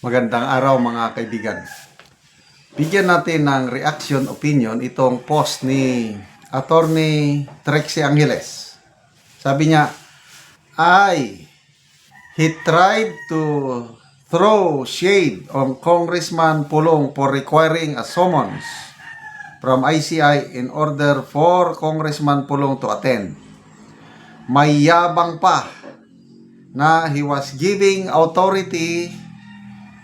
Magandang araw mga kaibigan. Bigyan natin ng reaction opinion itong post ni Attorney Trexie Angeles. Sabi niya, I, he tried to throw shade on Congressman Pulong for requiring a summons from ICI in order for Congressman Pulong to attend. May yabang pa na he was giving authority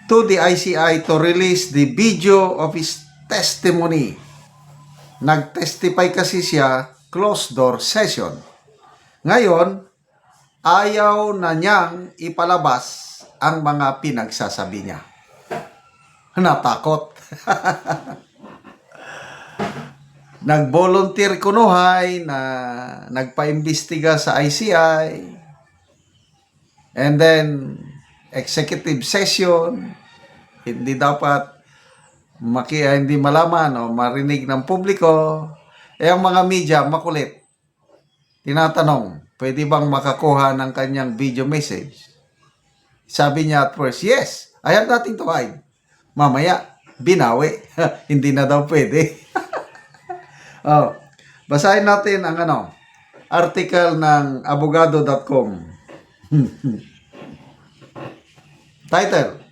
to the ICI to release the video of his testimony. Nag-testify kasi siya closed door session. Ngayon, ayaw na niyang ipalabas ang mga pinagsasabi niya. Natakot. Nag-volunteer kunuhay na nagpa-imbestiga sa ICI. And then, executive session, hindi dapat maki, hindi malaman o marinig ng publiko. Eh, ang mga media, makulit. Tinatanong, pwede bang makakuha ng kanyang video message? Sabi niya at first, yes, I have nothing to hide. Mamaya, binawi. hindi na daw pwede. oh, basahin natin ang ano, article ng abogado.com. Title,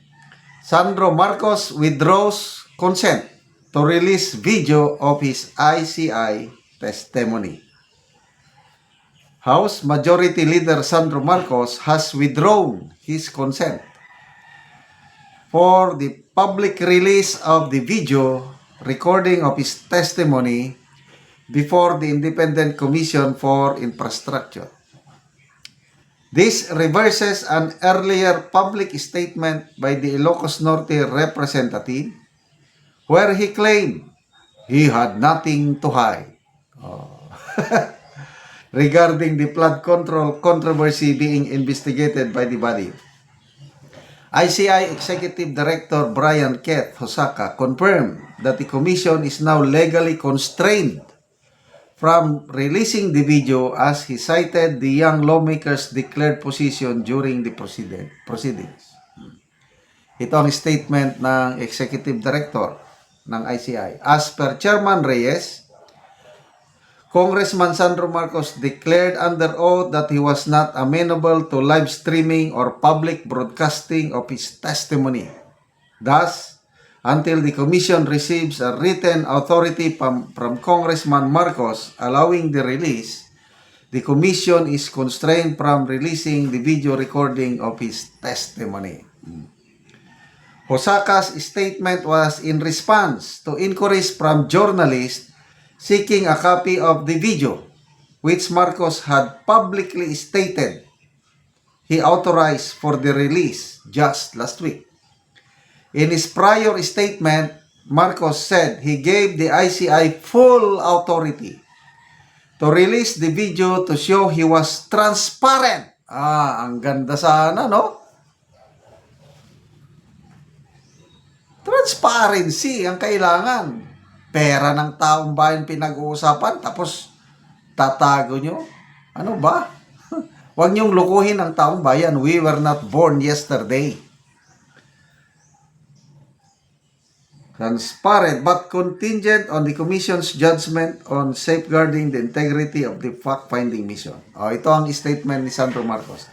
Sandro Marcos withdraws consent to release video of his ICI testimony. House Majority Leader Sandro Marcos has withdrawn his consent for the public release of the video recording of his testimony before the Independent Commission for Infrastructure. This reverses an earlier public statement by the Ilocos Norte representative where he claimed he had nothing to hide Oh. regarding the flood control controversy being investigated by the body. ICI Executive Director Brian Keth Hosaka confirmed that the commission is now legally constrained from releasing the video as he cited the young lawmakers' declared position during the proceeding, proceedings. Ito ang statement ng Executive Director ng ICI. As per Chairman Reyes, Congressman Sandro Marcos declared under oath that he was not amenable to live streaming or public broadcasting of his testimony. Thus, until the commission receives a written authority from, from Congressman Marcos allowing the release, the commission is constrained from releasing the video recording of his testimony. Hosaka's statement was in response to inquiries from journalists seeking a copy of the video, which Marcos had publicly stated he authorized for the release just last week. In his prior statement, Marcos said he gave the ICI full authority to release the video to show he was transparent. Ah, ang ganda sana, no? Transparency ang kailangan. Pera ng taong bayan pinag-uusapan, tapos tatago nyo. Ano ba? Huwag niyong lukuhin ang taong bayan. We were not born yesterday. Transparent but contingent on the Commission's judgment on safeguarding the integrity of the fact-finding mission. Oh, ito ang statement ni Sandro Marcos.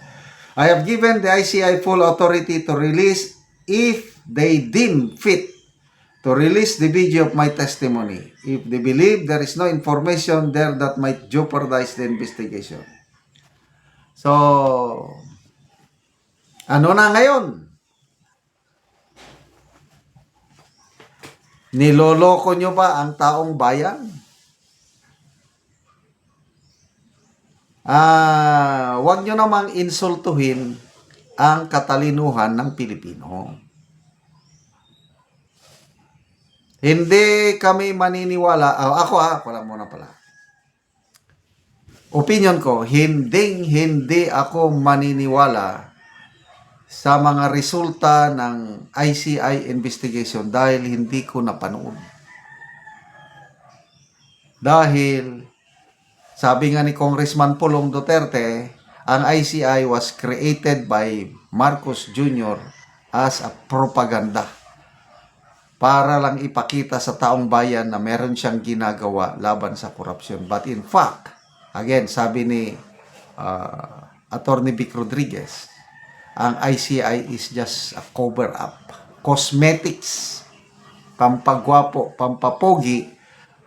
I have given the ICI full authority to release if they deem fit to release the video of my testimony if they believe there is no information there that might jeopardize the investigation. So, ano na ngayon? Niloloko nyo ba ang taong bayan? Ah, wag nyo namang insultuhin ang katalinuhan ng Pilipino. Hindi kami maniniwala. ah, ako ah, ako lang muna pala. Opinion ko, hindi hindi ako maniniwala sa mga resulta ng ICI investigation dahil hindi ko napanood. Dahil sabi nga ni Congressman Pulong Duterte, ang ICI was created by Marcos Jr. as a propaganda para lang ipakita sa taong bayan na meron siyang ginagawa laban sa korupsyon. But in fact, again, sabi ni uh, Attorney Vic Rodriguez, ang ICI is just a cover-up. Cosmetics, pampagwapo, pampapogi,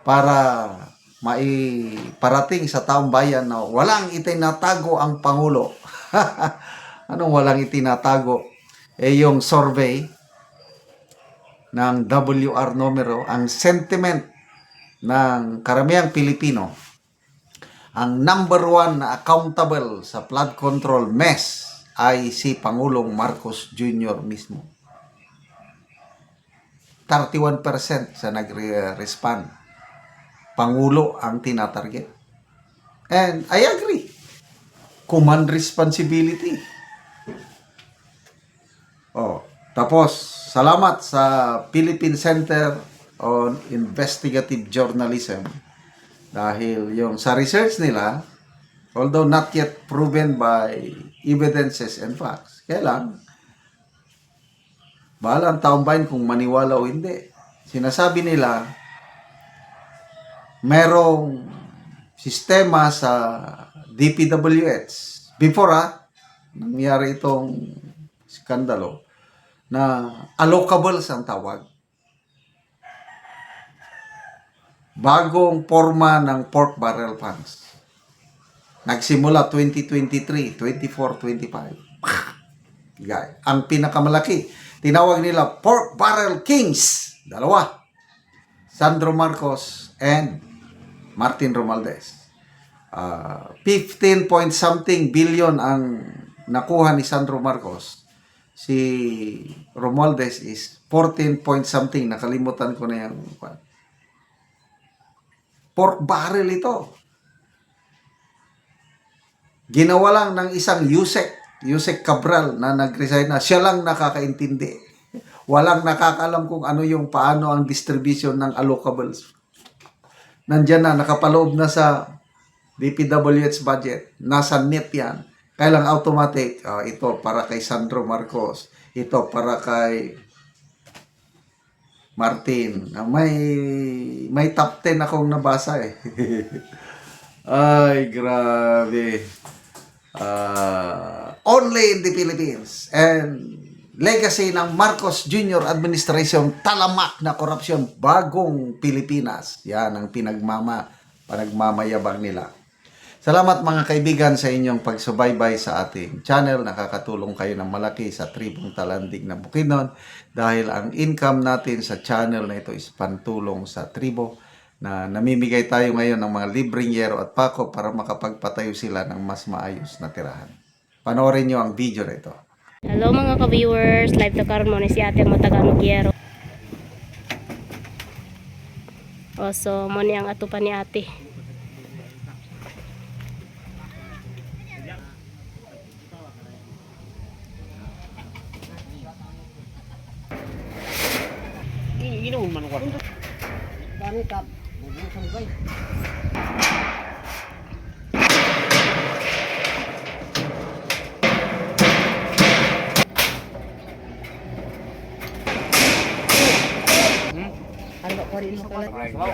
para maiparating sa taong bayan na walang itinatago ang Pangulo. Anong walang itinatago? Eh yung survey ng WR numero, ang sentiment ng karamihang Pilipino, ang number one na accountable sa flood control mess ay si Pangulong Marcos Jr. mismo. 31% sa nagre-respond. Pangulo ang tinatarget. And I agree. Command responsibility. Oh, tapos salamat sa Philippine Center on Investigative Journalism dahil yung sa research nila although not yet proven by evidences and facts kaya lang bahala ang taong bayan kung maniwala o hindi sinasabi nila merong sistema sa DPWH before ah nangyari itong skandalo na allocables ang tawag. Bagong forma ng pork barrel funds. Nagsimula 2023, 24, 25. Guy, ang pinakamalaki, tinawag nila pork barrel kings. Dalawa. Sandro Marcos and Martin Romualdez. Ah, 15 point something billion ang nakuha ni Sandro Marcos si Romualdez is 14 point something. Nakalimutan ko na yung. Pork barrel ito. Ginawa lang ng isang Yusek, Yusek Cabral na nag-resign na. Siya lang nakakaintindi. Walang nakakalam kung ano yung paano ang distribution ng allocables. Nandyan na, nakapaloob na sa DPWH budget. Nasa net yan. Kaya lang automatic, ah, ito para kay Sandro Marcos, ito para kay Martin. Ah, may may top 10 akong nabasa eh. Ay, grabe. Ah, only in the Philippines and legacy ng Marcos Jr. administration talamak na korupsyon bagong Pilipinas. Yan ang pinagmama panagmamayabang nila. Salamat mga kaibigan sa inyong pagsubaybay sa ating channel. Nakakatulong kayo ng malaki sa tribong talandig ng Bukidnon dahil ang income natin sa channel na ito is pantulong sa tribo na namimigay tayo ngayon ng mga libreng yero at pako para makapagpatayo sila ng mas maayos na tirahan. Panoorin nyo ang video na ito. Hello mga ka-viewers, live to karon mo ni si Ate mo Tagalog Yero. O so mo ni ang ato pa ni Ate. 好，好，好，好，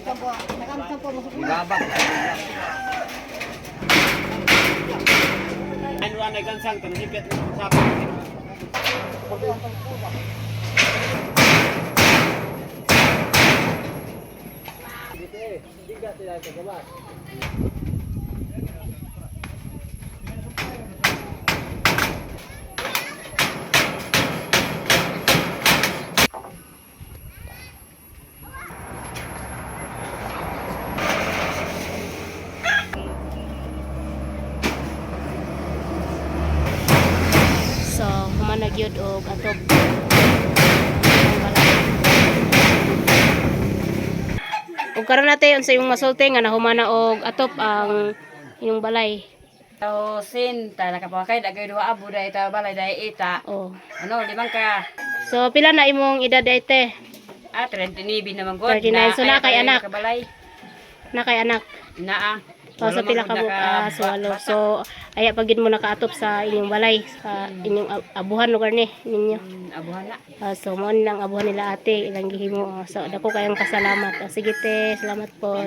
Gabak. Ano ang nagansang So ato. karon natin unsa yung masulti nga nahumana og atop ang inyong balay. Tao sin, ta nakapakay, dagay dua abo dahil ta balay dahil ita. Oh. Ano, limang ka. So pila na imong edad ite? Ah, 39 naman god. 39, so na kay anak. Kabalay. Na kay anak. Naa. O sa pila ka buka so walo. So aya pagid mo nakaatop sa inyong balay sa inyong ab- abuhan lugar ni ninyo. Abuhan na. Ah, so mo lang abuhan nila ate ilang gihimo. Ah, so dako kayong kasalamat. Ah, sige te, salamat po.